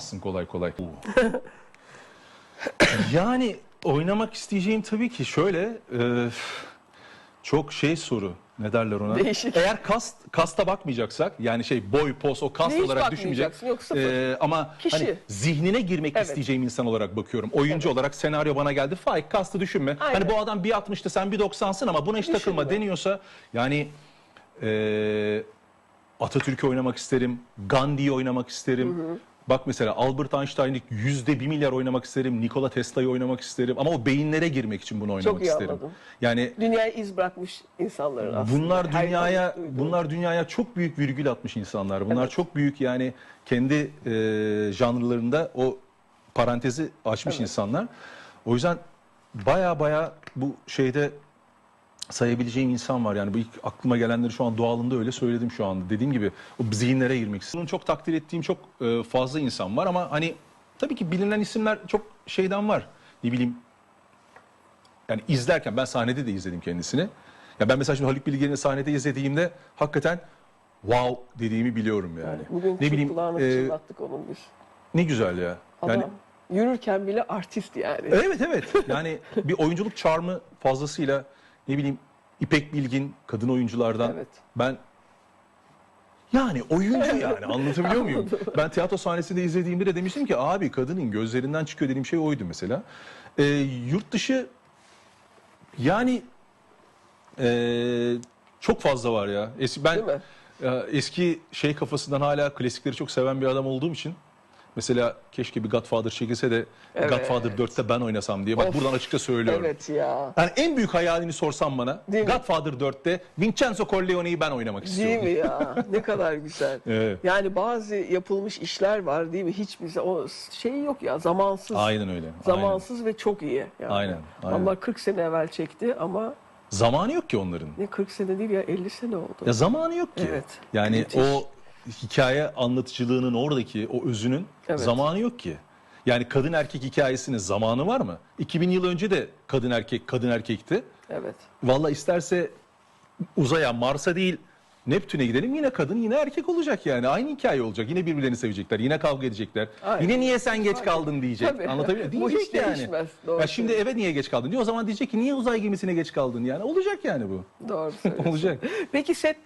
Aslında kolay kolay. yani oynamak isteyeceğim tabii ki şöyle e, çok şey soru. Ne derler ona? Değişik. Eğer kast kasta bakmayacaksak yani şey boy pos o kast Hiç olarak düşünmeyecek. bakmayacaksın, yok sıfır. e, ama Kişi. hani zihnine girmek Evet. isteyeceğim insan olarak bakıyorum. Oyuncu olarak senaryo bana geldi. Faik kastı düşünme. Aynen. Hani bu adam 1.60'tı sen 1.90'sın ama buna hiç takılma Düşünme. deniyorsa yani e, Atatürk'ü oynamak isterim. Gandhi'yi oynamak isterim. Bak mesela Albert Einstein'ı yüzde bir milyar oynamak isterim. Nikola Tesla'yı oynamak isterim. Ama o beyinlere girmek için bunu oynamak iyi isterim. anladım. Yani Dünyaya iz bırakmış insanların aslında. bunlar Her dünyaya bunlar dünyaya çok büyük virgül atmış insanlar. Bunlar çok büyük yani kendi e, janrlarında o parantezi açmış Evet. insanlar. O yüzden baya baya bu şeyde sayabileceğim insan var. Yani bu ilk aklıma gelenleri şu an doğalında öyle söyledim şu anda. Dediğim gibi o zihinlere girmek istiyorum. Bunun çok takdir ettiğim çok e, fazla insan var ama hani tabii ki bilinen isimler çok şeyden var. Ne bileyim yani izlerken ben sahnede de izledim kendisini. Ya ben mesela şimdi Haluk Bilginer'i sahnede izlediğimde hakikaten wow dediğimi biliyorum yani. Bugün ne bileyim kulağını e, çınlattık onun biz. ne güzel ya. Adam Yani yürürken bile artist yani. Evet evet. Yani bir oyunculuk charmı fazlasıyla ne bileyim İpek Bilgin kadın oyunculardan. Evet. Ben yani oyuncu yani anlatabiliyor muyum? Ben tiyatro sahnesinde izlediğimde de demiştim ki abi kadının gözlerinden çıkıyor dediğim şey oydu mesela. Ee, yurt dışı yani ee, çok fazla var ya. Es- ben ya, eski şey kafasından hala klasikleri çok seven bir adam olduğum için mesela keşke bir Godfather çekilse de Evet. Godfather 4'te ben oynasam diye. Bak Of. buradan açıkça söylüyorum. Evet ya. Yani en büyük hayalini sorsam bana Değil mi? Godfather 4'te Vincenzo Corleone'yi ben oynamak Değil istiyorum. mi ya? Ne kadar güzel. Evet. Yani bazı yapılmış işler var değil mi? Hiç bize o şey yok ya zamansız. Aynen öyle. Aynen. Zamansız ve çok iyi. Yani. Aynen, aynen. Allah 40 sene evvel çekti ama Zamanı yok ki onların. ne 40 sene değil ya 50 sene oldu. Ya zamanı yok ki. Evet. Yani Müthiş. o hikaye anlatıcılığının oradaki o özünün Evet. zamanı yok ki. Yani kadın erkek hikayesinin zamanı var mı? 2000 yıl önce de kadın erkek kadın erkekti. Evet. Valla isterse uzaya Mars'a değil Neptün'e gidelim yine kadın yine erkek olacak yani. Aynı hikaye olacak. Yine birbirlerini sevecekler. Yine kavga edecekler. Aynen. Yine niye sen geç kaldın diyecek. Tabii. Anlatabiliyor muyum? Bu Diyecek hiç yani. değişmez. Doğru Ya şimdi eve niye geç kaldın diyor. O zaman diyecek ki niye uzay gemisine geç kaldın yani. Olacak yani bu. Doğru söylüyorsun. Olacak. Peki set